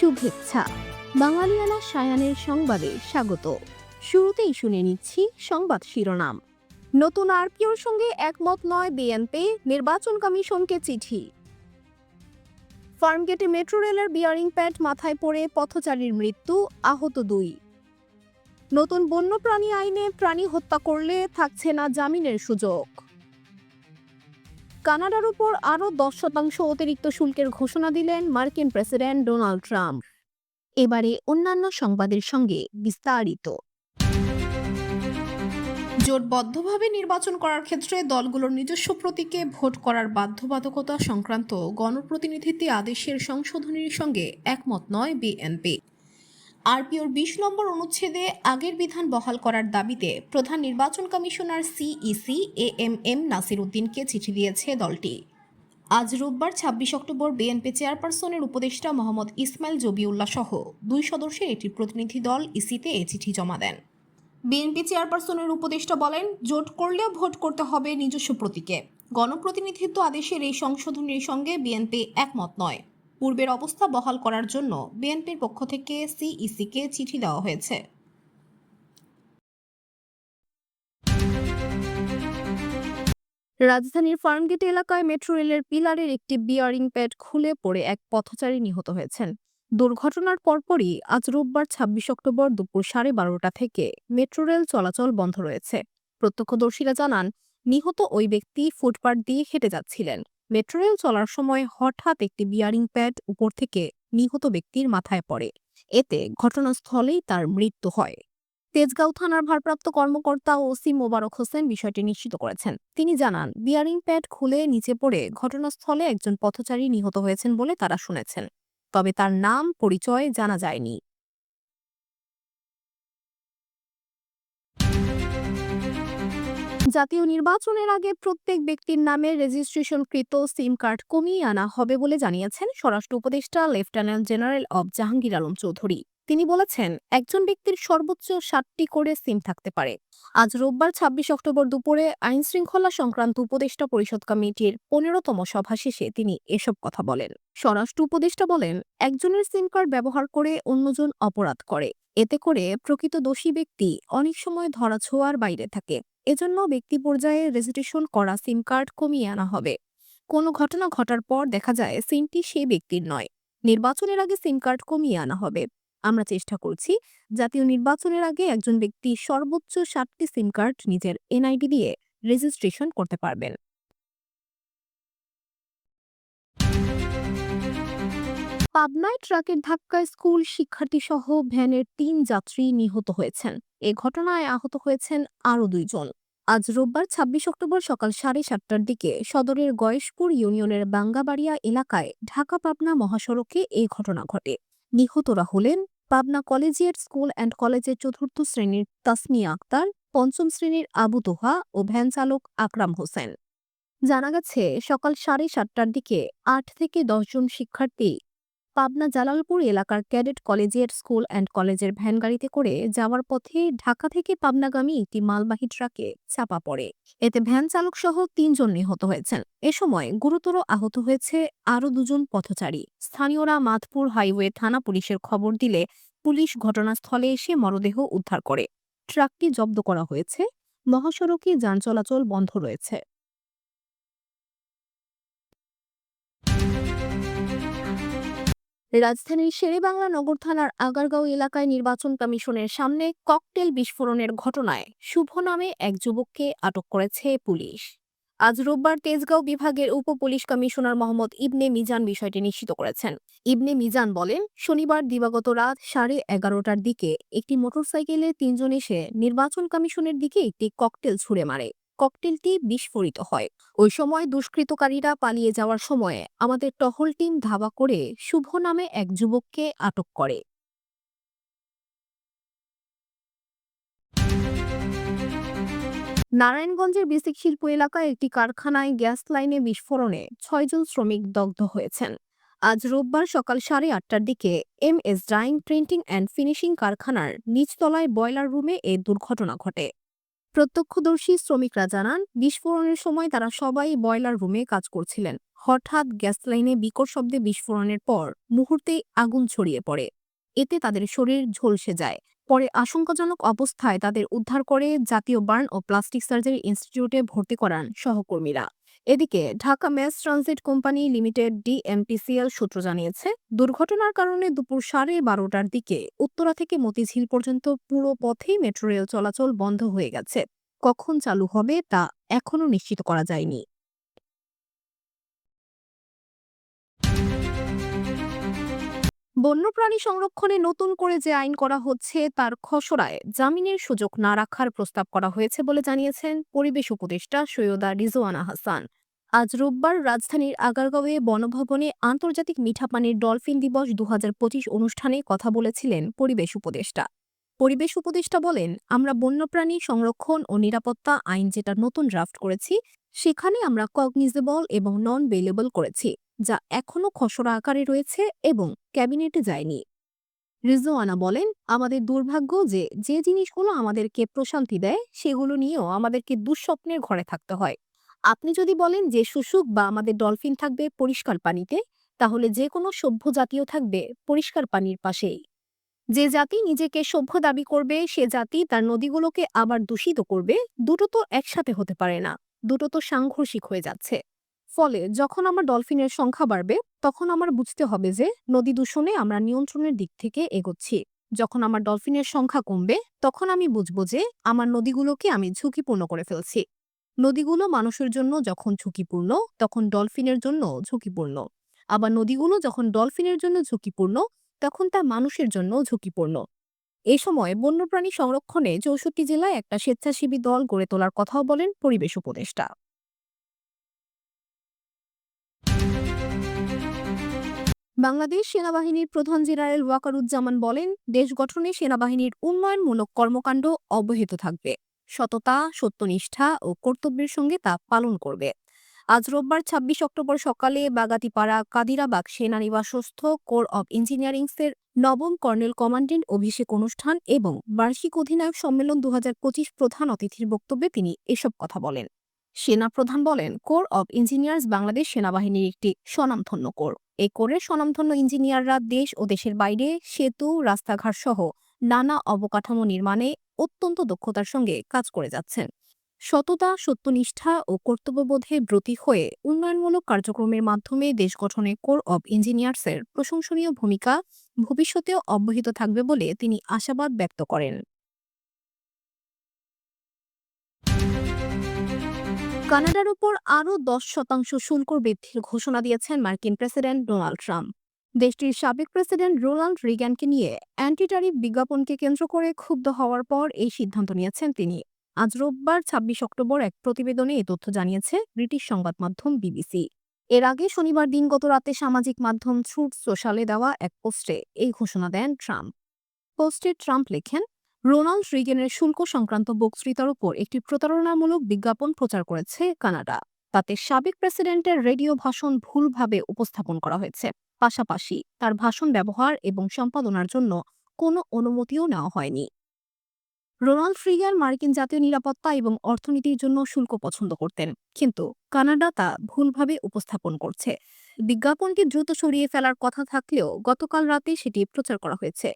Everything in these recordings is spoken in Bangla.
শুভেচ্ছা। বাঙালিয়ানা সায়ানের সংবাদে স্বাগত। শুরুতেই শুনে নিচ্ছি সংবাদ শিরোনাম। নতুন আরপিওর সঙ্গে একমত নয় বিএনপি, নির্বাচন কমিশনকে চিঠি। ফার্মগেটে মেট্রো রেলের বিয়ারিং প্যাড মাথায় পড়ে পথচারীর মৃত্যু, আহত দুই। নতুন বন্যপ্রাণী আইনে প্রাণী হত্যা করলে থাকছে না জামিনের সুযোগ। কানাডার উপর আরও দশ শতাংশ অতিরিক্ত শুল্কের ঘোষণা দিলেন মার্কিন প্রেসিডেন্ট ডোনাল্ড ট্রাম্প। এবারে অন্যান্য সংবাদের সঙ্গে বিস্তারিত। জোটবদ্ধভাবে নির্বাচন করার ক্ষেত্রে দলগুলোর নিজস্ব প্রতীকে ভোট করার বাধ্যবাধকতা সংক্রান্ত গণপ্রতিনিধিত্ব আদেশের সংশোধনীর সঙ্গে একমত নয় বিএনপি। আরপিওর বিশ নম্বর অনুচ্ছেদে আগের বিধান বহাল করার দাবিতে প্রধান নির্বাচন commissioner CEC A M M Nasir উদ্দিনকে চিঠি দিয়েছে দলটি। আজ রোববার ছাব্বিশ অক্টোবর বিএনপি চেয়ারপারসনের উপদেষ্টা মোহাম্মদ ইসমাইল জবিউল্লাহ সহ দুই সদস্যের একটি প্রতিনিধি দল ইসিতে এ চিঠি জমা দেন। বিএনপি চেয়ারপারসনের উপদেষ্টা বলেন, জোট করলেও ভোট করতে হবে নিজস্ব প্রতীকে। গণপ্রতিনিধিত্ব আদেশের এই সংশোধনীর সঙ্গে বিএনপি একমত নয়। পূর্বের অবস্থা বহাল করার জন্য বিএনপির পক্ষ থেকে সিইসিকে চিঠি দেওয়া হয়েছে। রাজধানীর ফার্মগেট এলাকায় মেট্রো রেলের পিলারের একটি বিয়ারিং প্যাড খুলে পড়ে এক পথচারী নিহত হয়েছেন। দুর্ঘটনার পরপরই আজ রোববার ছাব্বিশ অক্টোবর দুপুর সাড়ে বারোটা থেকে মেট্রো রেল চলাচল বন্ধ রয়েছে। প্রত্যক্ষদর্শীরা জানান, নিহত ওই ব্যক্তি ফুটপাত দিয়ে হেঁটে যাচ্ছিলেন। মেট্রো রেল চলার সময় হঠাৎ একটি বিয়ারিং প্যাড উপর থেকে নিহত ব্যক্তির মাথায় পড়ে। এতে ঘটনাস্থলেই তার মৃত্যু হয়। তেজগাঁও থানার ভারপ্রাপ্ত কর্মকর্তা ওসি মোবারক হোসেন বিষয়টি নিশ্চিত করেছেন। তিনি জানান বিয়ারিং প্যাড খুলে নিচে পড়ে ঘটনাস্থলে একজন পথচারী নিহত হয়েছেন বলে তারা শুনেছেন। তবে তার নাম, পরিচয় জানা যায়নি। জাতীয় নির্বাচনের আগে প্রত্যেক ব্যক্তির নামে রেজিস্ট্রেশনকৃত সিম কার্ড কমিয়ে আনা হবে বলে জানিয়েছেন স্বরাষ্ট্র উপদেষ্টা লেফটেন্যান্ট জেনারেল অব জাহাঙ্গীর আলম চৌধুরী। তিনি বলেছেন, একজন ব্যক্তির সর্বোচ্চ ষাটটি করে সিম থাকতে পারে। আজ রোববার ছাব্বিশ অক্টোবর দুপুরে আইন শৃঙ্খলা সংক্রান্ত উপদেষ্টা পরিষদ কমিটির পনেরোতম সভা শেষে তিনি এসব কথা বলেন। স্বরাষ্ট্র উপদেষ্টা বলেন, একজনের সিম কার্ড ব্যবহার করে অন্যজন অপরাধ করে। এতে করে প্রকৃত দোষী ব্যক্তি অনেক সময় ধরাছোঁয়ার বাইরে থাকে। এজন্য ব্যক্তি পর্যায়ে রেজিস্ট্রেশন করা সিম কার্ড কমিয়ে আনা হবে। কোনো ঘটনা ঘটার পর দেখা যায় সিমটি সেই ব্যক্তির নয়। নির্বাচনের আগে সিম কার্ড কমিয়ে আনা হবে। আমরা চেষ্টা করছি জাতীয় নির্বাচনের আগে একজন ব্যক্তি সর্বোচ্চ সাতটি সিম কার্ড নিজের এনআইডি দিয়ে রেজিস্ট্রেশন করতে পারবেন। পাবনায় ট্রাকের ধাক্কায় স্কুল শিক্ষার্থী সহ ভ্যানের তিন যাত্রী নিহত হয়েছেন। এ ঘটনায় আহত হয়েছেন আরও দুইজন। আজ রোববার ছাব্বিশ অক্টোবর সকাল সাড়ে সাতটার দিকে সদরের গয়েশপুর ইউনিয়নের বাঙ্গাবাড়িয়া এলাকায় ঢাকা পাবনা মহাসড়কে এই ঘটনা ঘটে। নিহতরা হলেন পাবনা কলেজিয়েট স্কুল অ্যান্ড কলেজের চতুর্থ শ্রেণির তাসমিয়া আক্তার, পঞ্চম শ্রেণির আবু তোহা ও ভ্যান চালক আকরাম হোসেন। জানা গেছে, সকাল সাড়ে সাতটার দিকে আট থেকে দশজন শিক্ষার্থী পাবনা জালালপুর এলাকার ক্যাডেট কলেজিয়েট স্কুল অ্যান্ড কলেজের ভ্যানগাড়িতে করে যাওয়ার পথে ঢাকা থেকে পাবনাগামী একটি মালবাহী ট্রাকে চাপা পড়ে। এতে ভ্যান চালক সহ তিনজন নিহত হয়েছেন। এ সময় গুরুতর আহত হয়েছে আরও দুজন পথচারী। স্থানীয়রা মাধপুর হাইওয়ে থানা পুলিশের খবর দিলে পুলিশ ঘটনাস্থলে এসে মরদেহ উদ্ধার করে। ট্রাকটি জব্দ করা হয়েছে। মহাসড়কে যান চলাচল বন্ধ রয়েছে। রাজধানীর শেরেবাংলা নগর থানার আগারগাঁও এলাকায় নির্বাচন কমিশনের সামনে ককটেল বিস্ফোরণের ঘটনায় শুভ নামে এক যুবককে আটক করেছে পুলিশ। আজ রোববার তেজগাঁও বিভাগের উপ পুলিশ কমিশনার মোহাম্মদ ইবনে মিজান বিষয়টি নিশ্চিত করেছেন। ইবনে মিজান বলেন, শনিবার দিবাগত রাত সাড়ে এগারোটার দিকে একটি মোটরসাইকেলে তিনজন এসে নির্বাচন কমিশনের দিকে একটি ককটেল ছুড়ে মারে। ককটেলটি বিস্ফোরিত হয়। ওই সময় দুষ্কৃতকারীরা পালিয়ে যাওয়ার সময়ে আমাদের টহল টিম ধাওয়া করে শুভ নামে এক যুবককে আটক করে। নারায়ণগঞ্জের বেসিক শিল্প এলাকায় একটি কারখানায় গ্যাস লাইনে বিস্ফোরণে ছয়জন শ্রমিক দগ্ধ হয়েছেন। আজ রোববার সকাল সাড়ে আটটার দিকে M S drying printing and finishing কারখানার নিচতলায় বয়লার রুমে এ দুর্ঘটনা ঘটে। প্রত্যক্ষদর্শী শ্রমিকরা জানান, বিস্ফোরণের সময় তারা সবাই বয়লার রুমে কাজ করছিলেন। হঠাৎ গ্যাস লাইনে বিকট শব্দে বিস্ফোরণের পর মুহূর্তে আগুন ছড়িয়ে পড়ে। এতে তাদের শরীর ঝলসে যায়। পরে আশঙ্কাজনক অবস্থায় তাদের উদ্ধার করে জাতীয় বার্ন ও প্লাস্টিক সার্জারি ইনস্টিটিউটে ভর্তি করান সহকর্মীরা। এদিকে Dhaka mass transit company limited DMPCL সূত্র জানিয়েছে, দুর্ঘটনার কারণে দুপুর সাড়ে বারোটার দিকে উত্তরা থেকে মতিঝিল পর্যন্ত পুরো পথেই মেট্রো রেল চলাচল বন্ধ হয়ে গেছে। কখন চালু হবে তা এখনও নিশ্চিত করা যায়নি। বন্যপ্রাণী সংরক্ষণে নতুন করে যে আইন করা হচ্ছে, তার খসড়ায় জামিনের সুযোগ না রাখার প্রস্তাব করা হয়েছে বলে জানিয়েছেন পরিবেশ উপদেষ্টা সৈয়দা রিজওয়ানা হাসান। আজ রোববার রাজধানীর আগারগাঁওয়ে বনভবনে আন্তর্জাতিক মিঠা পানির ডলফিন দিবস দু হাজার পঁচিশ অনুষ্ঠানে কথা বলেছিলেন পরিবেশ উপদেষ্টা। পরিবেশ উপদেষ্টা বলেন, আমরা বন্যপ্রাণী সংরক্ষণ ও নিরাপত্তা আইন যেটা নতুন ড্রাফট করেছি, সেখানে আমরা কগনিজেবল এবং নন বেলেবল করেছি। যা এখনও খসড়া আকারে রয়েছে এবং ক্যাবিনেটে যায়নি। রিজওয়ানা বলেন, আমাদের দুর্ভাগ্য যে যে জিনিসগুলো আমাদেরকে প্রশান্তি দেয়, সেগুলো নিয়েও আমাদেরকে দুঃস্বপ্নের ঘরে থাকতে হয়। আপনি যদি বলেন যে শুশুক বা আমাদের ডলফিন থাকবে পরিষ্কার পানিতে, তাহলে যে কোনো সভ্য জাতীয় থাকবে পরিষ্কার পানির পাশেই। যে জাতি নিজেকে সভ্য দাবি করবে, সে জাতি তার নদীগুলোকে আবার দূষিত করবে, দুটো তো একসাথে হতে পারে না, দুটো তো সাংঘর্ষিক হয়ে যাচ্ছে। ফলে যখন আমার ডলফিনের সংখ্যা বাড়বে, তখন আমার বুঝতে হবে যে নদী দূষণে আমরা নিয়ন্ত্রণের দিক থেকে এগোচ্ছি। যখন আমার ডলফিনের সংখ্যা কমবে, তখন আমি বুঝব যে আমার নদীগুলোকে আমি ঝুঁকিপূর্ণ করে ফেলছি। নদীগুলো মানুষের জন্য যখন ঝুঁকিপূর্ণ, তখন ডলফিনের জন্য ঝুঁকিপূর্ণ। আবার নদীগুলো যখন ডলফিনের জন্য ঝুঁকিপূর্ণ, তখন তা মানুষের জন্য ঝুঁকিপূর্ণ। এ সময় বন্যপ্রাণী সংরক্ষণে চৌষট্টি জেলায় একটা স্বেচ্ছাসেবী দল গড়ে তোলার কথাও বলেন পরিবেশ উপদেষ্টা। বাংলাদেশ সেনাবাহিনীর প্রধান জেনারেল ওয়াকারুজ্জামান বলেন, দেশ গঠনে সেনাবাহিনীর উন্নয়নমূলক কর্মকাণ্ড অব্যাহত থাকবে। সততা, সত্যনিষ্ঠা ও কর্তব্যের সঙ্গে তা পালন করবে। আজ রোববার ছাব্বিশ অক্টোবর সকালে বাগাতিপাড়া কাদিরাবাগ সেনানিবাসস্থ কোর অব ইঞ্জিনিয়ারিংসের নবম কর্নেল কমান্ডেন্ট অভিষেক অনুষ্ঠান এবং বার্ষিক অধিনায়ক সম্মেলন দু হাজার পঁচিশ প্রধান অতিথির বক্তব্যে তিনি এসব কথা বলেন। সেনা প্রধান বলেন, কোর অব ইঞ্জিনিয়ার্স বাংলাদেশ সেনাবাহিনীর একটি স্বনামধন্য কোর। এই কোরের স্বনামধন্য ইঞ্জিনিয়াররা দেশ ও দেশের বাইরে সেতু, রাস্তাঘাট সহ নানা অবকাঠামো নির্মাণে অত্যন্ত দক্ষতার সঙ্গে কাজ করে যাচ্ছেন। সততা, সত্যনিষ্ঠা ও কর্তব্যবোধে ব্রতী হয়ে উন্নয়নমূলক কার্যক্রমের মাধ্যমে দেশ গঠনে কোর অব ইঞ্জিনিয়ার্সের প্রশংসনীয় ভূমিকা ভবিষ্যতেও অব্যাহত থাকবে বলে তিনি আশাবাদ ব্যক্ত করেন। কানাডার উপর আরও দশ শতাংশ শুল্ক বৃদ্ধির ঘোষণা দিয়েছেন মার্কিন প্রেসিডেন্ট ডোনাল্ড ট্রাম্প। দেশটির সাবেক প্রেসিডেন্ট রোনাল্ড রিগ্যানকে নিয়ে অ্যান্টি ট্যারিফ বিজ্ঞাপনকে কেন্দ্র করে ক্ষুব্ধ হওয়ার পর এই সিদ্ধান্ত নিয়েছেন তিনি। আজ রোববার, ছাব্বিশ অক্টোবর, এক প্রতিবেদনে এই তথ্য জানিয়েছে ব্রিটিশ সংবাদ মাধ্যম বিবিসি। এর আগে শনিবার দিনগত রাতে সামাজিক মাধ্যম ছুট সোশ্যালে দেওয়া এক পোস্টে এই ঘোষণা দেন ট্রাম্প। পোস্টে ট্রাম্প লেখেন রোনাল্ড রিগেনের শুল্ক সংক্রান্ত বক্তৃতার উপর একটি প্রতারণামূলক বিজ্ঞাপন প্রচার করেছে কানাডা। তাতে সাবেক প্রেসিডেন্টের রেডিও ভাষণ ভুলভাবে উপস্থাপন করা হয়েছে। পাশাপাশি তার ভাষণ ব্যবহার এবং সম্পাদনার জন্য কোনো অনুমতিও নেওয়া হয়নি। রোনাল্ড ফ্রিগান মার্কিন জাতীয় নিরাপত্তা এবং অর্থনীতির জন্য শুল্ক পছন্দ করতেন, কিন্তু কানাডা তা ভুলভাবে উপস্থাপন করছে। বিজ্ঞাপনটি দ্রুত সরিয়ে ফেলার কথা থাকলেও গতকাল রাতে সেটি প্রচার করা হয়েছে।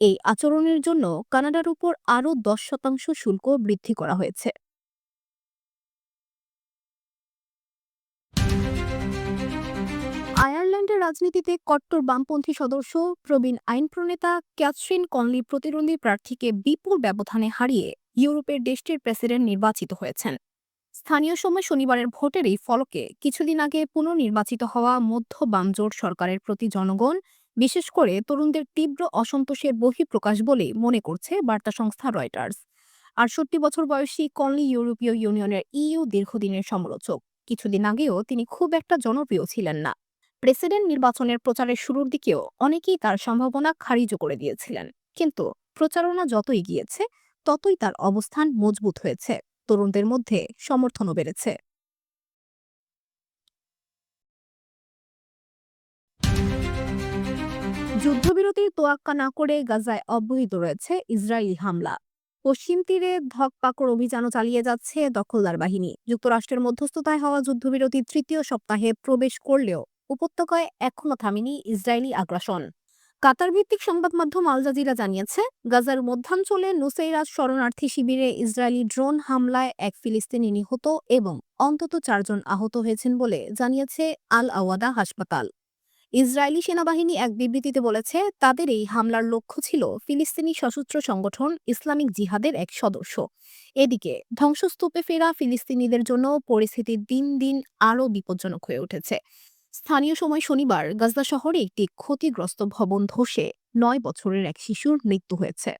এই আচরণের জন্য কানাডার উপর আরও দশ শতাংশ শুল্ক বৃদ্ধি করা হয়েছে। আয়ারল্যান্ডের রাজনীতিতে কট্টর বামপন্থী সদস্য, প্রবীণ আইন প্রণেতা ক্যাথরিন কনলি প্রতিদ্বন্দ্বী প্রার্থীকে বিপুল ব্যবধানে হারিয়ে ইউরোপের দেশটির প্রেসিডেন্ট নির্বাচিত হয়েছেন। স্থানীয় সময় শনিবারের ভোটের এই ফলকে কিছুদিন আগে পুনর্নির্বাচিত হওয়া মধ্য বামজোট সরকারের প্রতি জনগণ বিশেষ করে তরুণদের তীব্র অসন্তোষের বহিঃপ্রকাশ বলে মনে করছে বার্তা সংস্থা রয়টার্স। আটষট্টি বছর বয়সী কনলি ইউরোপীয় ইউনিয়নের ইইউ দীর্ঘদিনের সমালোচক। কিছুদিন আগেও তিনি খুব একটা জনপ্রিয় ছিলেন না। প্রেসিডেন্ট নির্বাচনের প্রচারের শুরুর দিকেও অনেকেই তার সম্ভাবনা খারিজও করে দিয়েছিলেন। কিন্তু প্রচারণা যত এগিয়েছে, ততই তার অবস্থান মজবুত হয়েছে। তরুণদের মধ্যে সমর্থনও বেড়েছে। যুদ্ধবিরতির তোয়াক্কা না করে গাজায় অব্যাহত রয়েছে ইসরায়েলি হামলা। পশ্চিম তীরে ধকপাকড় অভিযানও চালিয়ে যাচ্ছে দখলদার বাহিনী। যুক্তরাষ্ট্রের মধ্যস্থতায় হওয়া যুদ্ধবিরতির তৃতীয় সপ্তাহে প্রবেশ করলেও উপত্যকায় এখনও থামেনি ইসরায়েলি আগ্রাসন। কাতার ভিত্তিক সংবাদ মাধ্যম আল জাজিরা জানিয়েছে, গাজার মধ্যাঞ্চলে নুসেইরাজ শরণার্থী শিবিরে ইসরায়েলি ড্রোন হামলায় এক ফিলিস্তিনি নিহত এবং অন্তত চারজন আহত হয়েছেন বলে জানিয়েছে আল আওয়াদা হাসপাতাল। ইসরায়েলি সেনাবাহিনী এক বিবৃতিতে বলেছে, তাদের এই হামলার লক্ষ্য ছিল ফিলিস্তিনি সশস্ত্র সংগঠন ইসলামিক জিহাদের এক সদস্য। এদিকে ধ্বংসস্তূপে ফেরা ফিলিস্তিনিদের জন্য পরিস্থিতি দিন দিন আরও বিপজ্জনক হয়ে উঠেছে। স্থানীয় সময় শনিবার গাজা শহরে একটি ক্ষতিগ্রস্ত ভবন ধসে নয় বছরের এক শিশুর মৃত্যু হয়েছে।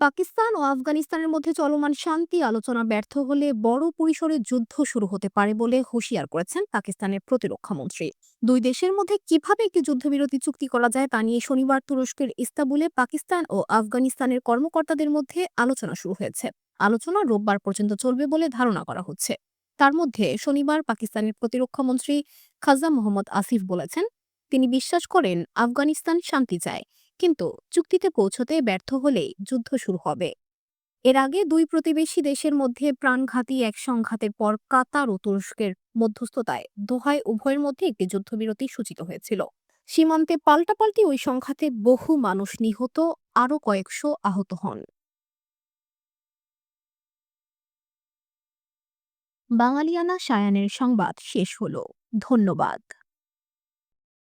পাকিস্তান ও আফগানিস্তানের মধ্যে চলমান শান্তি আলোচনা ব্যর্থ হলে বড় পরিসরে যুদ্ধ শুরু হতে পারে বলে হুঁশিয়ার করেছেন পাকিস্তানের প্রতিরক্ষা মন্ত্রী। দুই দেশের মধ্যে কীভাবে একটি যুদ্ধবিরতি চুক্তি করা যায় তা নিয়ে শনিবার তুরস্কের ইস্তাবুলে পাকিস্তান ও আফগানিস্তানের কর্মকর্তাদের মধ্যে আলোচনা শুরু হয়েছে। আলোচনা রোববার পর্যন্ত চলবে বলে ধারণা করা হচ্ছে। তার মধ্যে শনিবার পাকিস্তানের প্রতিরক্ষা মন্ত্রী খাজা মোহাম্মদ আসিফ বলেছেন, তিনি বিশ্বাস করেন আফগানিস্তান শান্তি চায়। কিন্তু চুক্তিতে পৌঁছতে ব্যর্থ হলেই যুদ্ধ শুরু হবে। এর আগে দুই প্রতিবেশী দেশের মধ্যে প্রাণঘাতী এক সংঘাতের পর কাতার ও তুরস্কের মধ্যস্থতায় দোহায় উভয়ের মধ্যে একটি যুদ্ধবিরতি সূচিত হয়েছিল। সীমান্তে পাল্টাপাল্টি ওই সংঘাতে বহু মানুষ নিহত, আরও কয়েকশো আহত হন। বাঙালিয়ানা সায়ানের সংবাদ শেষ হল। ধন্যবাদ।